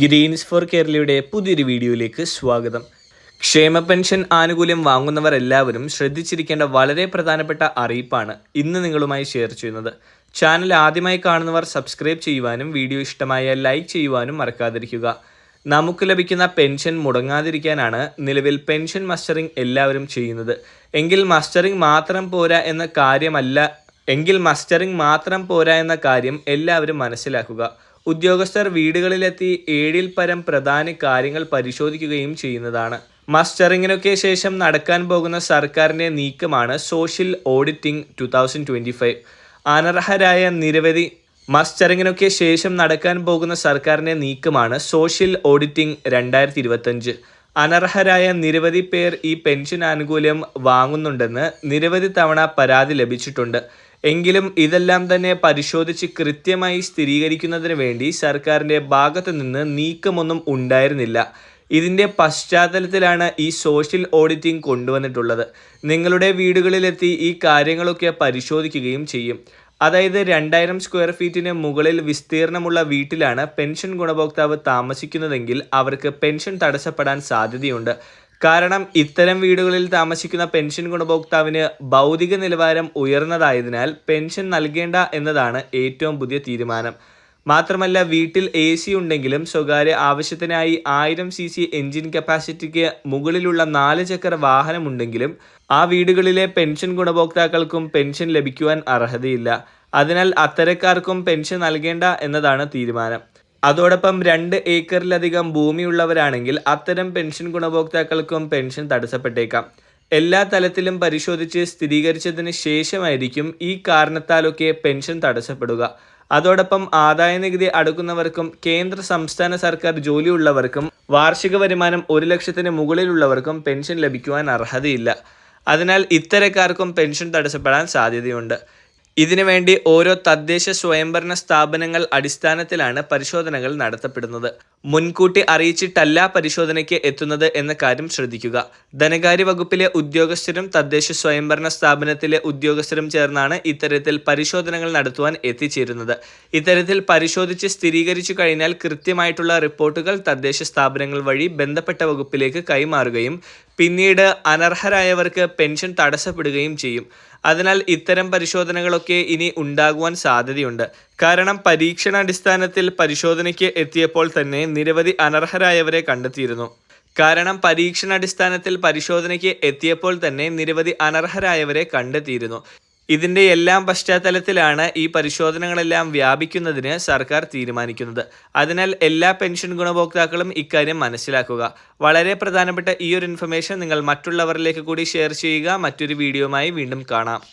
Green's four കേരളയുടെ പുതിയൊരു വീഡിയോയിലേക്ക് സ്വാഗതം. ക്ഷേമ പെൻഷൻ ആനുകൂല്യം വാങ്ങുന്നവർ എല്ലാവരും ശ്രദ്ധിച്ചിരിക്കേണ്ട വളരെ പ്രധാനപ്പെട്ട അറിയിപ്പാണ് ഇന്ന് നിങ്ങളുമായി ഷെയർ ചെയ്യുന്നത്. ചാനൽ ആദ്യമായി കാണുന്നവർ സബ്സ്ക്രൈബ് ചെയ്യുവാനും വീഡിയോ ഇഷ്ടമായ ലൈക്ക് ചെയ്യുവാനും മറക്കാതിരിക്കുക. നമുക്ക് ലഭിക്കുന്ന പെൻഷൻ മുടങ്ങാതിരിക്കാനാണ് നിലവിൽ പെൻഷൻ മസ്റ്ററിംഗ് എല്ലാവരും ചെയ്യുന്നത്. എങ്കിൽ മസ്റ്ററിംഗ് മാത്രം പോരാ എന്ന കാര്യമല്ല എങ്കിൽ മസ്റ്ററിംഗ് മാത്രം പോരാ എന്ന കാര്യം എല്ലാവരും മനസ്സിലാക്കുക. ഉദ്യോഗസ്ഥർ വീടുകളിലെത്തി ഏഴിൽ പരം പ്രധാന കാര്യങ്ങൾ പരിശോധിക്കുകയും ചെയ്യുന്നതാണ്. മസ്റ്ററിങ്ങിനൊക്കെ ശേഷം നടക്കാൻ പോകുന്ന സർക്കാരിന്റെ നീക്കമാണ് social auditing two thousand twenty five. അനർഹരായ നിരവധി മസ്റ്ററിങ്ങിനൊക്കെ ശേഷം നടക്കാൻ പോകുന്ന സർക്കാരിന്റെ നീക്കമാണ് സോഷ്യൽ ഓഡിറ്റിംഗ് രണ്ടായിരത്തി ഇരുപത്തഞ്ച് അനർഹരായ നിരവധി പേർ ഈ പെൻഷൻ ആനുകൂല്യം വാങ്ങുന്നുണ്ടെന്ന് നിരവധി തവണ പരാതി ലഭിച്ചിട്ടുണ്ട്. എങ്കിലും ഇതെല്ലാം തന്നെ പരിശോധിച്ച് കൃത്യമായി സ്ഥിരീകരിക്കുന്നതിന് വേണ്ടി സർക്കാരിന്റെ ഭാഗത്തു നിന്ന് നീക്കമൊന്നും ഉണ്ടായിരുന്നില്ല. ഇതിന്റെ പശ്ചാത്തലത്തിലാണ് ഈ സോഷ്യൽ ഓഡിറ്റിംഗ് കൊണ്ടുവന്നിട്ടുള്ളത്. നിങ്ങളുടെ വീടുകളിലെത്തി ഈ കാര്യങ്ങളൊക്കെ പരിശോധിക്കുകയും ചെയ്യും. അതായത് രണ്ടായിരം സ്ക്വയർ ഫീറ്റിന് മുകളിൽ വിസ്തീർണമുള്ള വീട്ടിലാണ് പെൻഷൻ ഗുണഭോക്താവ് താമസിക്കുന്നതെങ്കിൽ അവർക്ക് പെൻഷൻ തടസ്സപ്പെടാൻ സാധ്യതയുണ്ട്. കാരണം ഇത്തരം വീടുകളിൽ താമസിക്കുന്ന പെൻഷൻ ഗുണഭോക്താവിന് ഭൗതിക നിലവാരം ഉയർന്നതായതിനാൽ പെൻഷൻ നൽകേണ്ട എന്നതാണ് ഏറ്റവും പുതിയ തീരുമാനം. മാത്രമല്ല വീട്ടിൽ എ സി ഉണ്ടെങ്കിലും സ്വകാര്യ ആവശ്യത്തിനായി ആയിരം സി സി എഞ്ചിൻ കപ്പാസിറ്റിക്ക് മുകളിലുള്ള നാല് ചക്ര വാഹനമുണ്ടെങ്കിലും ആ വീടുകളിലെ പെൻഷൻ ഗുണഭോക്താക്കൾക്കും പെൻഷൻ ലഭിക്കുവാൻ അർഹതയില്ല. അതിനാൽ അത്തരക്കാർക്കും പെൻഷൻ നൽകേണ്ട എന്നതാണ് തീരുമാനം. അതോടൊപ്പം രണ്ട് ഏക്കറിലധികം ഭൂമിയുള്ളവരാണെങ്കിൽ അത്തരം പെൻഷൻ ഗുണഭോക്താക്കൾക്കും പെൻഷൻ തടസ്സപ്പെട്ടേക്കാം. എല്ലാ തലത്തിലും പരിശോധിച്ച് സ്ഥിരീകരിച്ചതിന് ശേഷമായിരിക്കും ഈ കാരണത്താലൊക്കെ പെൻഷൻ തടസ്സപ്പെടുക. അതോടൊപ്പം ആദായ നികുതി അടക്കുന്നവർക്കും കേന്ദ്ര സംസ്ഥാന സർക്കാർ ജോലിയുള്ളവർക്കും വാർഷിക വരുമാനം ഒരു ലക്ഷത്തിന് മുകളിലുള്ളവർക്കും പെൻഷൻ ലഭിക്കുവാൻ അർഹതയില്ല. അതിനാൽ ഇത്തരക്കാർക്കും പെൻഷൻ തടസ്സപ്പെടാൻ സാധ്യതയുണ്ട്. ഇതിനുവേണ്ടി ഓരോ തദ്ദേശ സ്വയംഭരണ സ്ഥാപനങ്ങൾ അടിസ്ഥാനത്തിലാണ് പരിശോധനകൾ നടത്തപ്പെടുന്നത്. മുൻകൂട്ടി അറിയിച്ചിട്ടല്ല പരിശോധനയ്ക്ക് എത്തുന്നത് എന്ന കാര്യം ശ്രദ്ധിക്കുക. ധനകാര്യ വകുപ്പിലെ ഉദ്യോഗസ്ഥരും തദ്ദേശ സ്വയംഭരണ സ്ഥാപനത്തിലെ ഉദ്യോഗസ്ഥരും ചേർന്നാണ് ഇത്തരത്തിൽ പരിശോധനകൾ നടത്തുവാൻ എത്തിച്ചേരുന്നത്. ഇത്തരത്തിൽ പരിശോധിച്ച് സ്ഥിരീകരിച്ചു കഴിഞ്ഞാൽ കൃത്യമായിട്ടുള്ള റിപ്പോർട്ടുകൾ തദ്ദേശ സ്ഥാപനങ്ങൾ വഴി ബന്ധപ്പെട്ട വകുപ്പിലേക്ക് കൈമാറുകയും പിന്നീട് അനർഹരായവർക്ക് പെൻഷൻ തടസ്സപ്പെടുകയും ചെയ്യും. അതിനാൽ ഇത്തരം പരിശോധനകളൊക്കെ ഇനി ഉണ്ടാകുവാൻ സാധ്യതയുണ്ട്. കാരണം പരീക്ഷണാടിസ്ഥാനത്തിൽ പരിശോധനയ്ക്ക് എത്തിയപ്പോൾ തന്നെ നിരവധി അനർഹരായവരെ കണ്ടെത്തിയിരുന്നു. കാരണം പരീക്ഷണാടിസ്ഥാനത്തിൽ പരിശോധനയ്ക്ക് എത്തിയപ്പോൾ തന്നെ നിരവധി അനർഹരായവരെ കണ്ടെത്തിയിരുന്നു. ഇതിന്റെ എല്ലാം പശ്ചാത്തലത്തിലാണ് ഈ പരിശോധനകളെല്ലാം വ്യാപിക്കുന്നതിന് സർക്കാർ തീരുമാനിക്കുന്നത്. അതിനാൽ എല്ലാ പെൻഷൻ ഗുണഭോക്താക്കളും ഇക്കാര്യം മനസ്സിലാക്കുക. വളരെ പ്രധാനപ്പെട്ട ഈ ഒരു ഇൻഫർമേഷൻ നിങ്ങൾ മറ്റുള്ളവരിലേക്ക് കൂടി ഷെയർ ചെയ്യുക. മറ്റൊരു വീഡിയോയുമായി വീണ്ടും കാണാം.